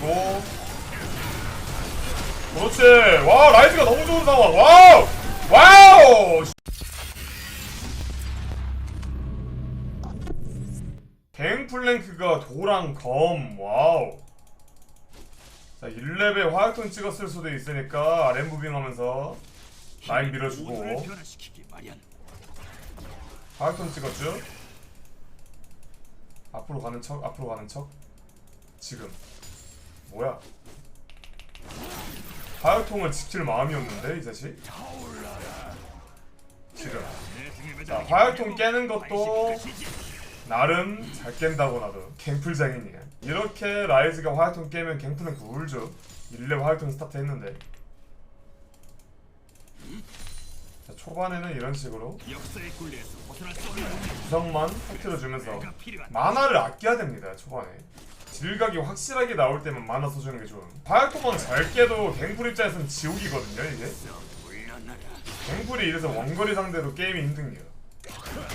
밀어주고. 그렇지. 와 라이즈가 너무 좋은 상황. 와우! 와우! 갱플랭크가 도랑 검. 와우. 자 1레벨 화약통 찍었을 수도 있으니까 아랫 무빙하면서 라인 밀어주고. 화약통 찍었죠? 앞으로 가는 척 앞으로 가는 척? 지금 뭐야? 화약통을 지킬 마음이었는데 이 자식? 지금 자 화약통 깨는 것도. 나름 잘 깬다고 나도. 갱플장인이야 이렇게 라이즈가 화약통 깨면 갱플은 굴죠. 1렙 화약통 스타트 했는데. 자 초반에는 이런 식으로 구성만 터트려주면서 만화를 아껴야 됩니다 초반에 질각이 확실하게 나올 때만 만화 써주는 게 좋은. 화약통만 잘 깨도 갱플 입장에서는 지옥이거든요 이게. 갱플이 이래서 원거리 상대로 게임이 힘든 게요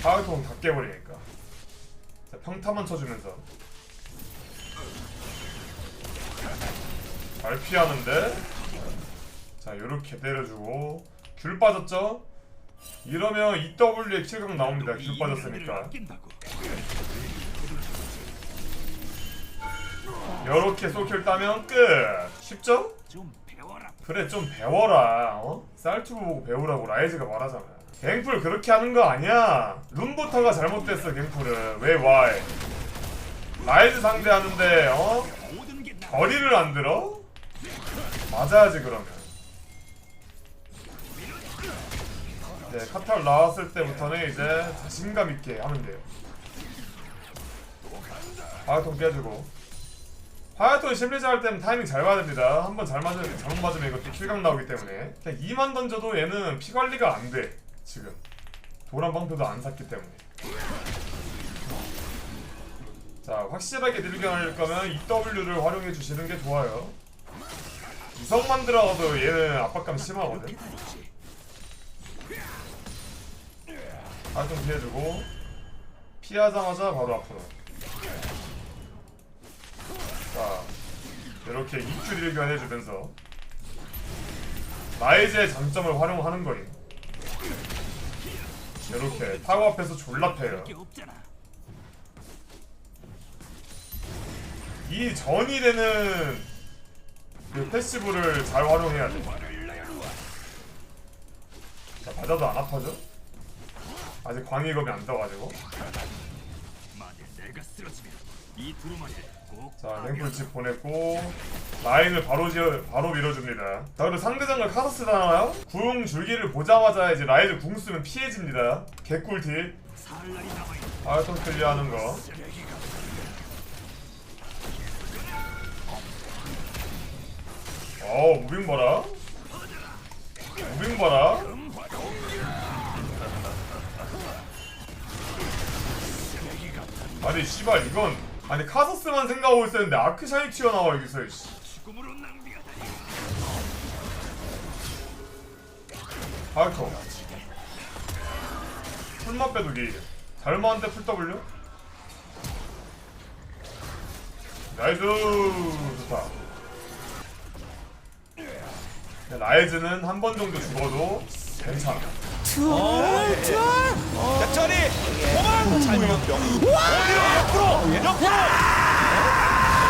화약통 다 깨버리니까. 자 평타만 쳐주면서. 잘 피하는데. 자 요렇게 때려주고. 귤 빠졌죠? 이러면 EW에 킬각 나옵니다. 귤 빠졌으니까 요렇게 솔킬 따면 끝 쉽죠? 좀 배워라. 그래 좀 배워라 어? 쌀투브 보고 배우라고 라이즈가 말하잖아 갱플 그렇게 하는 거 아니야 룸부터가 잘못됐어 갱플은 왜 와이 라이즈 상대하는데 어? 거리를 안 들어? 맞아야지 그러면 네 카탈 나왔을 때부터는 이제 자신감 있게 하면 돼요 화약통 깨주고 화약통 심리자 할 때는 타이밍 잘 봐야 됩니다. 한번 잘 맞으면 잘못 맞으면 이것도 킬각 나오기 때문에. 그냥 2만 던져도 얘는 피 관리가 안 돼 지금. 도란 방패도 안 샀기 때문에. 자 확실하게 딜견할 거면 EW를 활용해 주시는 게 좋아요. 구성만 들어가도 얘는 압박감 심하거든. 활동 피해주고. 피하자마자 바로 앞으로 이렇게 EQ 딜견 해주면서 라이즈의 장점을 활용하는 거임 이렇게 타워 앞에서 졸라 패요. 이 전이 되는 그 패시브를 잘 활용해야 돼. 자, 맞아도 안 아파져? 아직 광희검이 안 떠가지고. 만일 내가 쓰러지면 이 두루마리를 꼭. 자, 랭플집 보냈고 라인을 바로 지어 바로 밀어줍니다. 자, 그리고 상대장과 카서스 나와요. 궁 줄기를 보자마자 이제 라이즈 궁 쓰면 피해집니다. 남아 있는 아이톤 클리어하는 거. 쓰레기가 어, 무빙 봐라. 무빙 봐라. 아니 씨발 이건 아니 카서스만 생각하고 있었는데 아크샤이 튀어나와 여기서 씨. 죽음으로 낭비하다. 하이커 풀맛 빼두기 잘 맞는데 풀 W 나이스 좋다 야, 라이즈는 한 번 정도 죽어도 괜찮아 백천이 도망! 잘못병. 어디로 옆으로! 옆으로!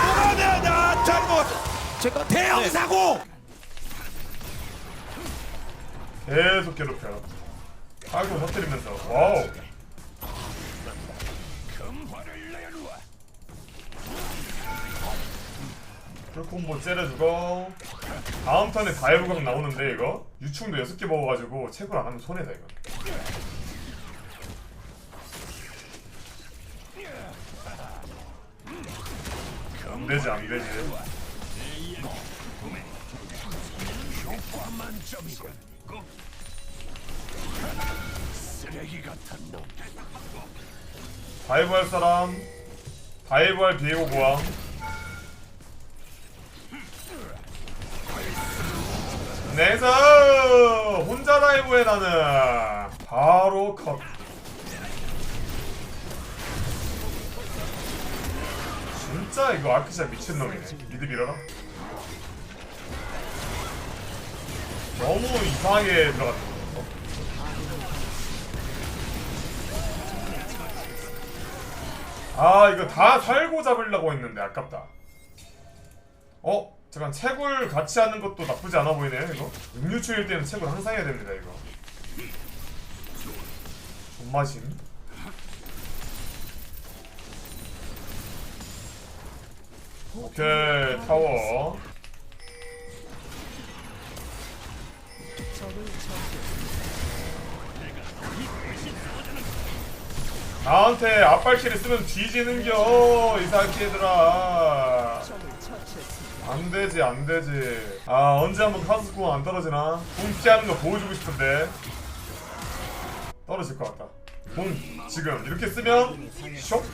뭐가 내나 잘못! 제가 대형 사고! 계속 괴롭혀 아이고 터뜨리면서. 와우 풀콤보 째려주고 다음 턴에 다이브각 나오는데 이거 유충도 6개 먹어가지고 체크를 안 하면 손해다 이거 안 되지 안 되지 만점이군. 꼭 쓰레기 같은 놈. 다이브 할 사람 다이브 할 비에고 고왕 네서 혼자 다이브해 나는. 바로 컷. 진짜 이거 아크샷 미친놈이네. 미드 밀어라. 너무 이상하게 들어갔다. 어? 아 이거 다 살고 잡으려고 했는데 아깝다. 어? 잠깐 채굴 같이 하는 것도 나쁘지 않아 보이네요 이거. 음료초일 때는 채굴 항상 해야 됩니다 이거. 존맛임. 오케이 타워. 나한테 앞발키를 쓰면 뒤지는겨 이 새끼들아 안 되지 안 되지. 아 언제 한번 카스공 안 떨어지나? 공 피하는 거 보여주고 싶은데. 떨어질 것 같다. 공 지금 이렇게 쓰면 쇽!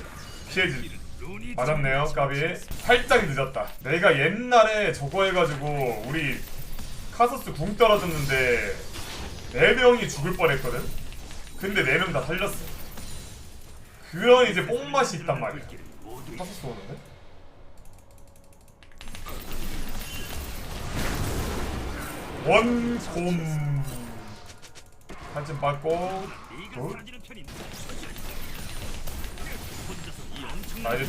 눈이 맞았네요 까비. 살짝 늦었다. 내가 옛날에 저거 해가지고 우리 카서스 궁 떨어졌는데 4명이 죽을 뻔했거든? 근데 4명 다 살렸어. 그런 이제 뽕맛이 있단 말이야. 카서스 오는데? 원콤 한점 받고 나 이제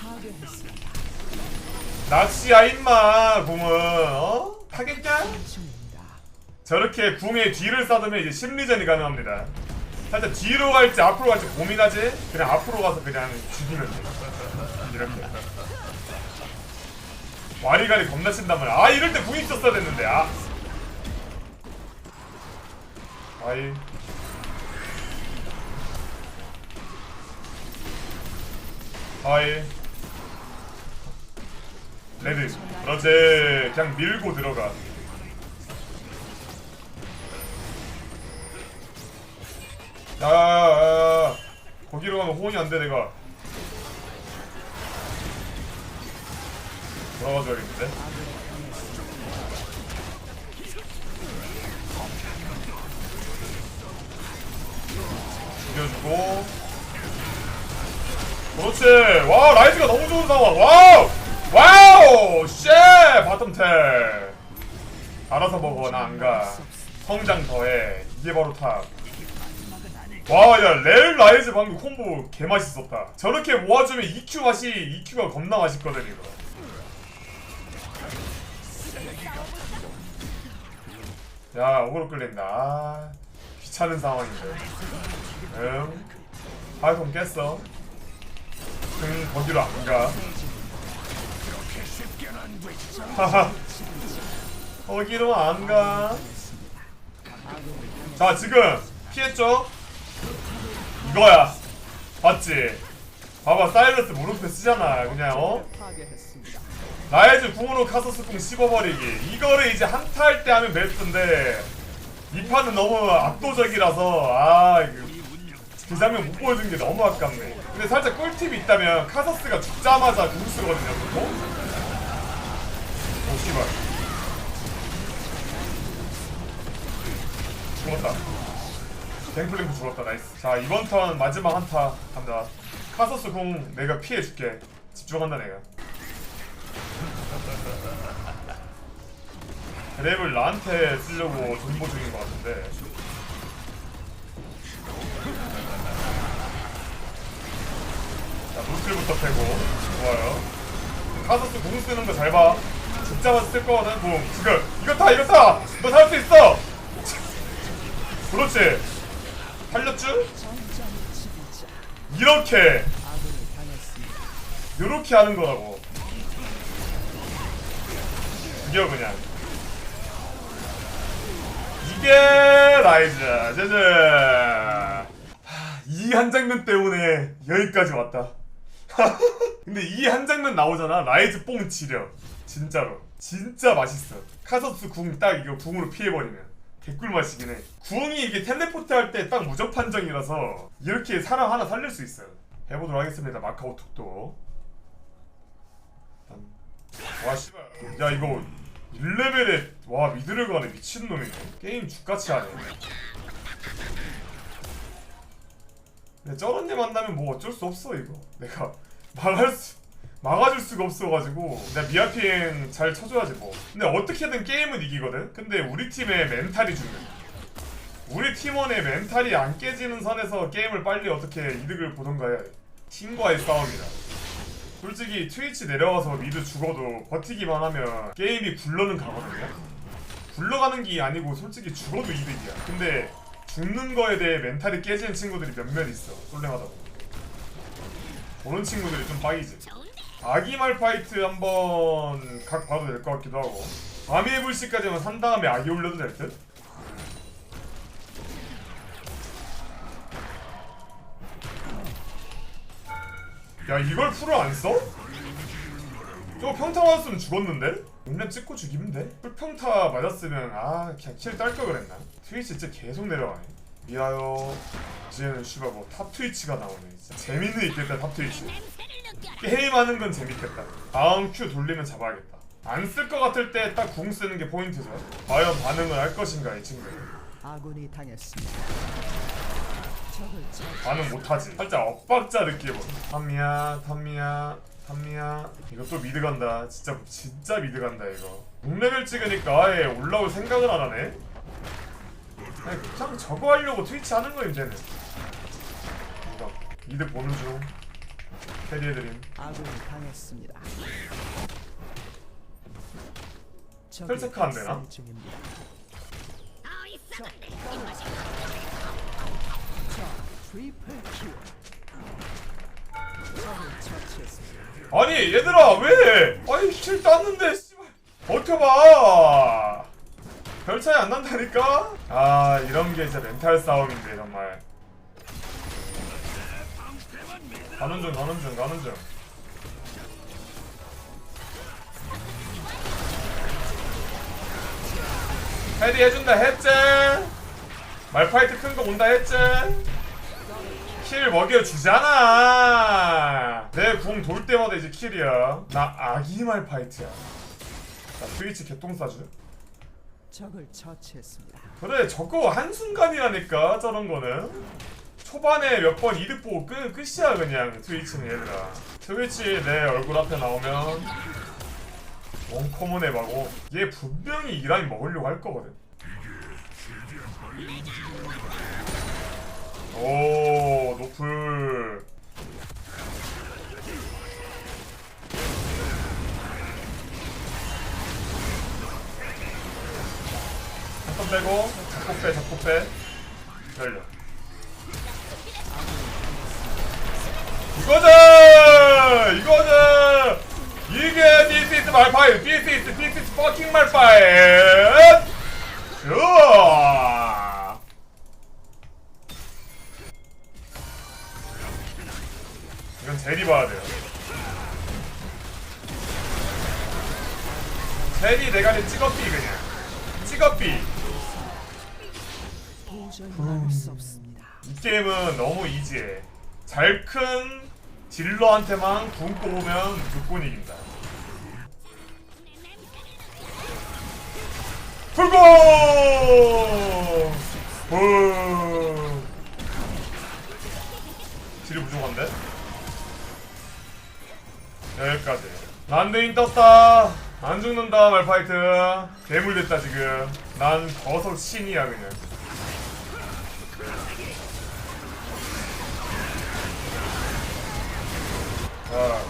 파괴했습니다. 낚시야 임마 궁은 어? 중입니다. 저렇게 궁에 뒤를 싸두면 이제 심리전이 가능합니다 살짝 뒤로 갈지 앞으로 갈지 고민하지 그냥 앞으로 가서 그냥 죽이면 돼 이렇게 와리가리 겁나 친단 말이야. 아 이럴 때궁 있었어야 됐는데 아. 아이 아이 레드. 그렇지. 그냥 밀고 들어가. 야야야야. 거기로 가면 호응이 안 돼 내가 돌아가줘야겠는데? 죽여주고. 그렇지! 와 라이즈가 너무 좋은 상황! 와우! 와우! 쉣! 바텀텔! 알아서 먹어 나 안가. 성장 더해. 이게 바로 탑. 와, 야, 렐 라이즈 방금 콤보 개 맛있었다. 저렇게 모아주면 EQ 맛이, EQ가 겁나 맛있거든, 이거. 야, 어그로 끌린다. 아, 귀찮은 상황인데. 응. 파이콘 깼어. 응, 거기로 안 가. 하하. 거기로 안 가. 자, 지금 피했죠? 이거야. 봤지? 봐봐, 사이러스 무릎에 쓰잖아. 그냥, 어? 라이즈 궁으로 카서스 궁 씹어버리기. 이거를 이제 한타 할 때 하면 베스트인데, 이 판은 너무 압도적이라서, 아, 이거. 그 장면 못 보여준 게 너무 아깝네. 근데 살짝 꿀팁이 있다면, 카서스가 죽자마자 궁 쓰거든요, 보통? 오, 씨발. 죽었다. 갱플랭크 죽었다 나이스 자 이번 턴 마지막 한타 간다 카서스 공 내가 피해줄게 집중한다 내가 랩을 나한테 쓰려고 존버 중인 것 같은데. 자 노슬부터 패고. 좋아요. 카서스 공 쓰는 거 잘봐. 죽자마자 쓸 거거든 공 지금. 이거 타 이거 타너 살 수 있어! 그렇지. 살렸쥬? 이렇게. 요렇게 하는 거라고. 죽여 그냥 이게 라이즈. 짜잔. 이한 장면 때문에 여기까지 왔다. 근데 이 한 장면 나오잖아. 라이즈 뽕 지려 진짜로. 진짜 맛있어. 카서스 궁 딱 이거 궁으로 피해버리면. 개꿀 맛이긴 해. 궁이 이게 텔레포트 할 때 딱 무적 판정이라서 이렇게 사람 하나 살릴 수 있어요. 해보도록 하겠습니다. 마카오톡도. 와 씨발. 야 이거 1레벨에 와 미드를 가네 미친놈이네. 게임 죽같이 하네. 근데 저런님 만나면 뭐 어쩔 수 없어 이거. 내가 막을 수 막아줄 수가 없어가지고. 내가 미아핑 잘 쳐줘야지 뭐. 근데 어떻게든 게임은 이기거든? 근데 우리 팀의 멘탈이 중요해. 우리 팀원의 멘탈이 안 깨지는 선에서 게임을 빨리 어떻게 이득을 보던가 해야 돼 팀과의 싸움이다 솔직히 트위치 내려와서 미드 죽어도 버티기만 하면 게임이 굴러는 가거든요. 굴러가는 게 아니고 솔직히 죽어도 이득이야. 근데 죽는 거에 대해 멘탈이 깨지는 친구들이 몇몇 있어. 솔랭하다 그런 친구들이 좀 빠이지. 아기말 파이트 한번 각 봐도 될 것 같기도 하고. 아미의 불씨까지만 산 다음에 아기 올려도 될 듯? 야 이걸 풀을 안 써? 저거 평타 맞았으면 죽었는데? 용량 찍고 죽이면 돼? 풀평타 맞았으면 아 그냥 킬 딸 걸 그랬나? 트위치 진짜 계속 내려가네 미아요 이제는 씨발 뭐탑 트위치가 나오네 진짜 재밌는 있겠다 탑 트위치 게임하는 건 재밌겠다 다음 큐 돌리면 잡아야겠다 안 쓸 것 같을 때 딱 궁 쓰는 게 포인트죠 과연 반응을 할 것인가 이 친구 아군이 당했습니다. 반응 못하지. 살짝 엇박자 느낌으로. 탐미야 탐미야 탐미야. 이거 또 미드 간다. 진짜 진짜 미드 간다 이거. 6레벨 찍으니까 아예 올라올 생각을 안 하네. 아니, 그냥 저거 하려고 트위치 하는 거임 쟤는. 이거 미드 보는 중. 캐리해드림. 당했습니다. 펠체크 안 되나? 아니 얘들아 왜? 아니 실 땄는데 씨발. 버텨봐. 별 차이 안 난다니까? 아 이런 게 진짜 멘탈 싸움인데 정말. 가는 중 가는 중 가는 중. 헤디 해준다 했지 말파이트 큰 거 온다 했지 킬 먹여주잖아. 내 궁 돌 때마다 이제 킬이야. 나 아기 말 파이트야. 나 트위치 개똥 싸주 적을 처치했습니다. 그래 저거 한순간이라니까 저런 거는. 초반에 몇 번 이득 보고 끝, 끝이야 그냥 트위치는 얘들아. 트위치 내 얼굴 앞에 나오면 원커먼 해봐고 얘 분명히 이 라인 먹으려고 할 거거든 오 노플. 한번 빼고 잡고 빼 잡고 빼. 열려. 이거다! 이거다! 이게 this is 말파이 this is this is fucking 말파이 좋 제리 봐야 돼요 제리 대가리 찍어삐 그냥 찍어삐. 이 게임은 너무 이지해. 잘 큰 딜러한테만 궁 뽑으면 무조건 이긴다. 풀고! 란드인 떴다. 안 죽는다 말파이트. 괴물 됐다 지금. 난 거석 신이야 그냥. 자.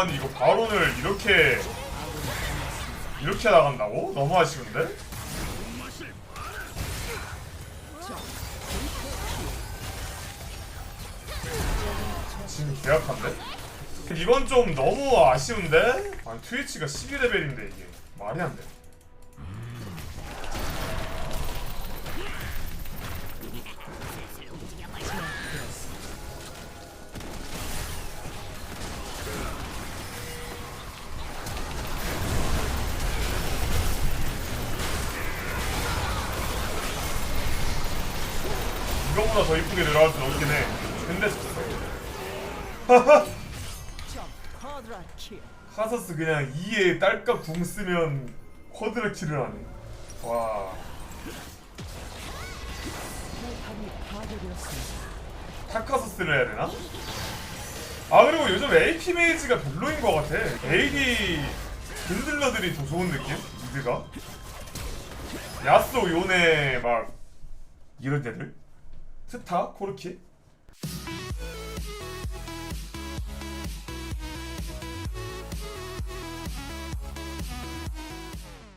아니 이거 바론을 이렇게 이렇게 나간다고? 너무 아쉬운데? 계약한데? 이건 좀 너무 아쉬운데? 아니 트위치가 12레벨인데 이게 말이 안 돼. 이거보다 더 이쁘게 내려갈 수는 없긴 해. 킬. 카서스 그냥 2에 딸깍 궁 쓰면 킬을 하네 와. 타카서스를 해야 되나? 아 그리고 요즘 AP 메이지가 별로인 것 같아 AD 든들러들이 더 좋은 느낌? 미드가 야스오 요네 막 이런 데들 스타? 코르키?